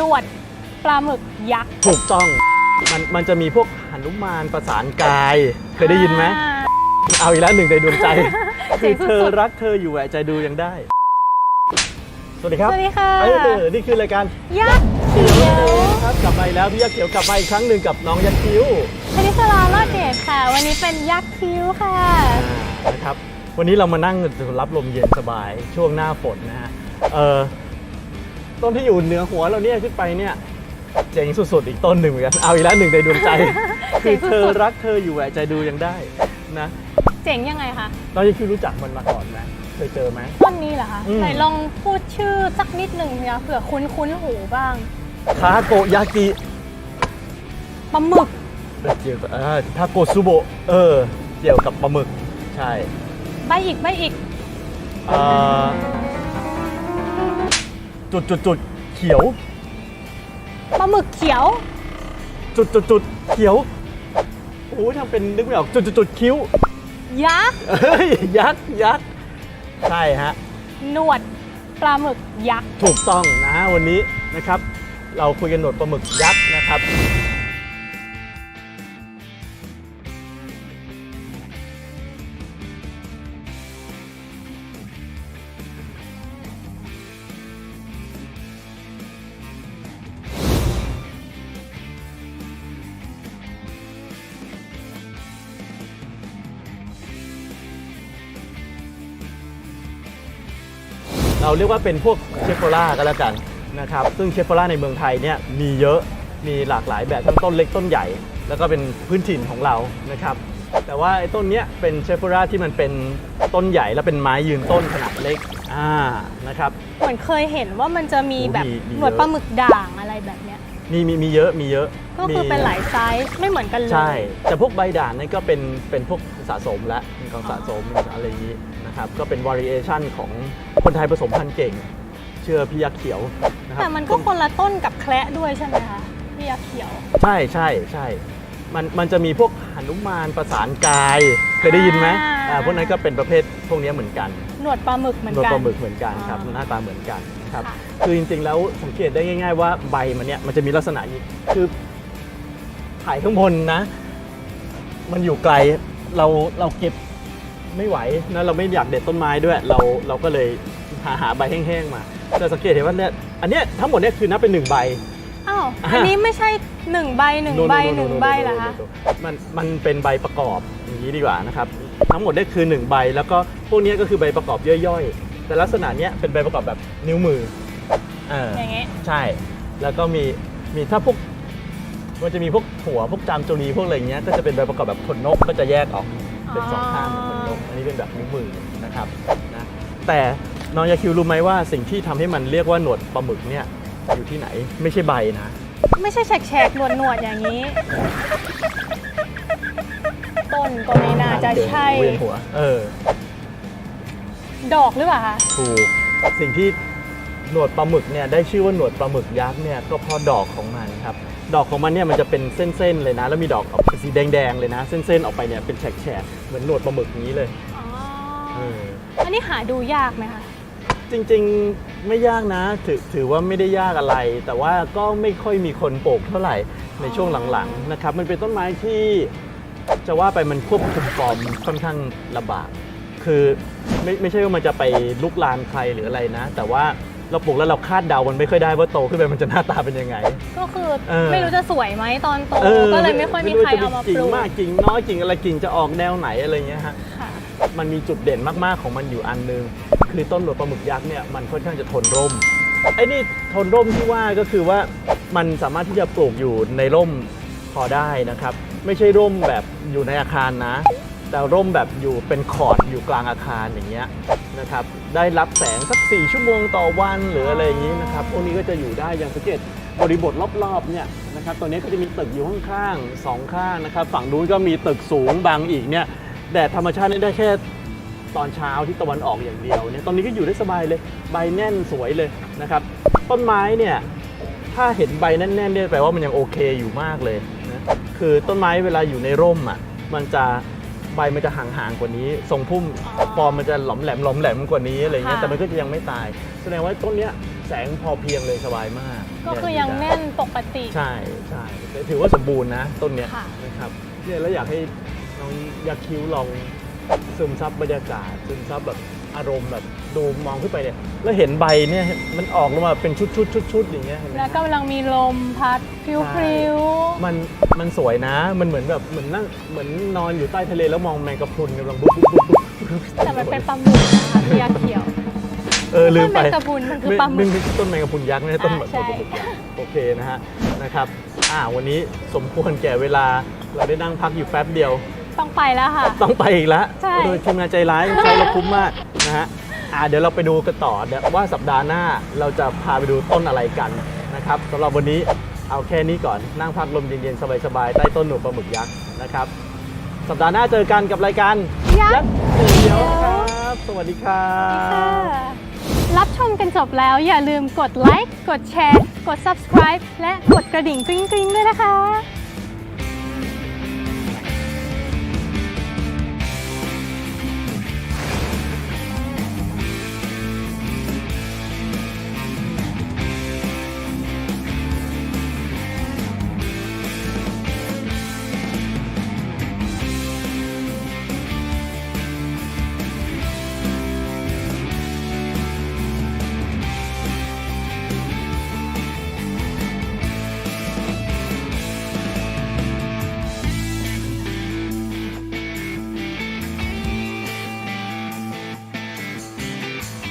หนวดปลาหมึกยักษ์ถูกต้อง มันมันจะมีพวกหนุมานประสานกาย เคยได้ยินไหม อ่า เอาอีกแล้วหนึ่งในดวงใจ เจ๋คืองสุดๆ เธอรักเธออยู่แหวะใจดูยังได้ สวัสดีคสรับวัสดีค่ะ เออนี่คือรายการยักษ์เขียวครับกลับมาอีกแล้วพี่ยักษ์เขียวกลับมาอีกครั้งหนึ่งกับน้องยักษ์คิ้วคณิสลาลอดเดชค่ะ วันนี้เป็นยักษ์คิ้วค่ะอ่านะครับ วันนี้เรามานั่งรับลมเย็นสบายช่วงหน้าฝนนะฮะ เออ ต้นที่อยู่เหนือหัวเราเนี่ยขึ้นไปเนี่ยเจ๋งสุดๆ อีกต้นหนึ่งเหมือนกันเอาอีกแล้วหนึ่งในดวงใจเจ๋คืองสุดๆเธอรักเธออยู่แหวะใจดูยังได้นะ เจ๋งยังไงคะ เรายังคิดรู้จักมันมาก่อนไหมเคยเจอไหมต้นนี้เหรอคะอืมไหนลองพูดชื่อสักนิดหนึ่งเนี่ยเผื่อคุ้นคุ้นๆหูบ้างทาโกยากิปลาหมึกเกี่ยวกับอ่าทาโกซูโบะเออเกี่ยวกับปลาหมึกใช่ใบอีกใบอีกอ่า จุดจุดจุดเขียวปลาหมึกเขียว จุดจุดจุดเขียวโอ้ยทำเป็นนึกไม่ออกจุดจุดจุดคิ้วยักษ์เฮ้ยยักษ์ยักษ์ใช่ฮะหนวดปลาหมึกยักษ์ถูกต้องนะวันนี้นะครับ เราคุยกันหนวดปลาหมึกยักษ์นะครับ เราเรียกว่าเป็นพวกเชฟโฟล่าก็แล้วกันนะครับซึ่งเชฟโฟล่าในเมืองไทยเนี่ยมีเยอะมีหลากหลายแบบทั้งต้นเล็กต้นใหญ่ แล้วก็เป็นพื้นถิ่นของเรานะครับแต่ว่าไอ้ต้นเนี้ยเป็นเชฟโฟล่าที่มันเป็นต้นใหญ่แล้วเป็นไม้ยืนต้นขนาดเล็กอ่านะครับ เหมือนเคยเห็นว่ามันจะมีโอ้แบบมีมีหนวดเยอะ ปลาหมึกด่างอะไรแบบเนี้ย มีมีมีเยอะมีเยอะก็คือมีเป็นหลายไซส์ไม่เหมือนกันเลย ใช่ แต่พวกใบด่างนี่ก็เป็นเป็นพวกสะสมและเป็นของสะสมอะไรอย่างนี้นะครับ ก็เป็น variation ของคนไทยผสมพันธุ์เก่ง เชื่อพี่ยักษ์เขียวนะครัแต่มันก็คนละต้นกับแคระด้วยใช่ไหมคะพี่ยักษ์เขียว ใช่ใช่ใช่มันมันจะมีพวกหนุมานประสานกายเคยได้ยินไหมอ่า อ่าพวกนั้นก็เป็นประเภทพวกนี้เหมือนกันหนวดปลาหมึกเหมือนโดยกัน ปลาหมึกเหมือนกันครับ อ่า หน้าตาเหมือนกันนะ ครับค่ะคือจริงๆแล้วสังเกตได้ง่าย ๆ ว่าใบมันเนี่ยมันจะมีลักษณะอย่างนี้คือถ่ายข้างบนนะ มันอยู่ไกลเราเราเก็บไม่ไหวนะเราไม่อยากเด็ดต้นไม้ด้วย เราเราก็เลยหาหาใบแห้งๆมาจะสังเกตเห็นว่าเนี่ยอันเนี้ยทั้งหมดเนี่ยคือนับเป็นหนึ่งใบอ้าวอ่าอันนี้ไม่ใช่หนึ่งใบหนึ่งโใบโหนึ่งใบเหรอคะมันมันเป็นใบประกอบอย่างนี้ดีกว่านะครับ ทั้งหมดเนี่ยคือ1ใบแล้วก็พวกเนี้ยก็คือใบประกอบย่อยๆ แต่ลักษณะเนี้ยเป็นใบประกอบแบบนิ้วมือเอออย่างเงี้ยใช่ แล้วก็มีมีถ้าพวกมันจะมีพวกหัวพวกจามจุรีพวกอะไรเงี้ยก็จะเป็นใบประกอบแบบขนนกก็จะแยกออกเป็นสองข้างเหมือนขนนกอันนี้เป็นแบบนิ้วมือนะครับนะแต่น้องยาคิวรู้ไหมว่าสิ่งที่ทำให้มันเรียกว่าหนวดปลาหมึกเนี่ยอยู่ที่ไหนไม่ใช่ใบนะ ไม่ใช่แฉกๆหนวดหนวดๆอย่างนี้ ต้นก็ไม่น่าจะใช่เวียนหัว เออ ดอกหรือเปล่าคะ ถูกสิ่งที่หนวดปลาหมึกเนี่ยได้ชื่อว่าหนวดปลาหมึกยักษ์เนี่ยก็เพราะดอกของมันครับดอกของมันเนี่ยมันจะเป็นเส้นๆเลยนะ แล้วมีดอกออกสีแดงๆเลยนะ เส้นๆออกไปเนี่ยเป็นแฉกๆเหมือนหนวดปลาหมึกนี้เลยอ๋อเอออันนี้หาดูยากไหมคะ จริงๆไม่ยากนะถือถือว่าไม่ได้ยากอะไร แต่ว่าก็ไม่ค่อยมีคนปลูกเท่าไหร่ในช่วงหลังๆนะครับมันเป็นต้นไม้ที่จะว่าไปมันควบคุมฟอร์มค่อนข้างลำบากคือ ไม่ไม่ใช่ว่ามันจะไปลุกลานใครหรืออะไรนะ แต่ว่าเราปลูกแล้วเราคาดเดามันไม่ค่อยได้ว่าโตขึ้นไปมันจะหน้าตาเป็นยังไง ก็คือเออ ไม่รู้จะสวยไหมตอนโตออก็เลยไม่ค่อยมีใครเอามาไรู้จะกิ่ปลูงกมากกิ่งน้อยกิ่งอะไรกิ่งจะออกแนวไหนอะไรเงี้ยฮะ ค่ะ มันมีจุดเด่นมาก ๆ ของมันอยู่อันหนึง คือต้นหนวดปลาหมึกยักษ์เนี่ยมันค่อนข้างจะทนร่มไอ้นี่ทนร่มที่ว่าก็คือว่ามันสามารถที่จะปลูกอยู่ในร่มพอได้นะครับ ไม่ใช่ร่มแบบอยู่ในอาคารนะ แต่ร่มแบบอยู่เป็นขอดอยู่กลางอาคารอย่างเงี้ยนะครับได้รับแสงสัก 4 ชั่วโมงต่อวันหรืออะไรอย่างนี้นะครับพวกนี้ก็จะอยู่ได้อย่างสังเกตบริบทรอบๆเนี่ยนะครับตัวนี้ก็จะมีตึกอยู่ข้างๆสองข้างนะครับฝั่งนู้นก็มีตึกสูงบางอีกเนี่ยแดดธรรมชาตินี่ได้แค่ตอนเช้าที่ตะวันออกอย่างเดียวเนี่ยตอนนี้ก็อยู่ได้สบายเลยใบแน่นสวยเลยนะครับต้นไม้เนี่ยถ้าเห็นใบแน่นๆเนี่ยแปลว่ามันยังโอเคอยู่มากเลยนะคือต้นไม้เวลาอยู่ในร่มอะมันจะใบมันจะห่างๆกว่านี้ทรงพุ่มอ๋อฟอร์มมันจะหลอมแหลมหลอมแหลมกว่านี้อะไรเงี้ยค่ะ แต่มันก็จะยังไม่ตาย แสดงว่าต้นเนี้ยแสงพอเพียงเลยสบายมากก็คือยังเแน่นปกติ ใช่ใช่แต่ถือว่าสมบูรณ์นะต้นเนี้ยค่ะ นะครับเนี่ยแล้วอยากให้น้องยาคิ้วลองซึมซับบรรยากาศซึมซับแบบ อารมณ์แบบดูมองขึ้นไปเนี่ยแล้วเห็นใบเนี่ยมันออกลงมาเป็นชุดชุดชุดชุดๆอย่างเงี้ยเห็นไหมแล้วกำลังมีลมพัดพริ้วมันมันสวยนะมันเหมือนแบบเหมือนนั่งเหมือนนอนอยู่ใต้ทะเลแล้วมองแมงกะพรุนกำลังบุ๊บบุ๊บบุ๊บบุ๊บๆแต่มันเป็นปลาหมึกนะคะพี่ยาเขียวเออลืมไปต้นแมงกะพรุนมันคือปลาหมึกไต้นแมงกะพรุนยักษ์ไม่ใช่ต้นอ่าแบบใช่ปลาหมึกยักษ์โอเคนะฮะนะครับอ่าวันนี้สมควรแก่เวลาเราได้นั่งพักอยู่แป๊บเดียว ต้องไปแล้วค่ะ ต้องไปอีกแล้วใช่โดยทีมงานใจร้ายใช้เราคุ้มมากนะฮะอ่าเดี๋ยวเราไปดูกันต่อเดี๋ยวว่าสัปดาห์หน้าเราจะพาไปดูต้นอะไรกันนะครับสำหรับวันนี้เอาแค่นี้ก่อนนั่งพักลมเย็นๆ สบายๆ ใต้ต้นหนูปลาหมึกยักษ์นะครับ สัปดาห์หน้าเจอกันกับรายการยักษ์เขียวครับ สวัสดีครับรับชมกันจบแล้วอย่าลืมกดไลค์ กดแชร์ กด subscribe และกดกระดิ่งกริ๊งๆด้วยนะคะ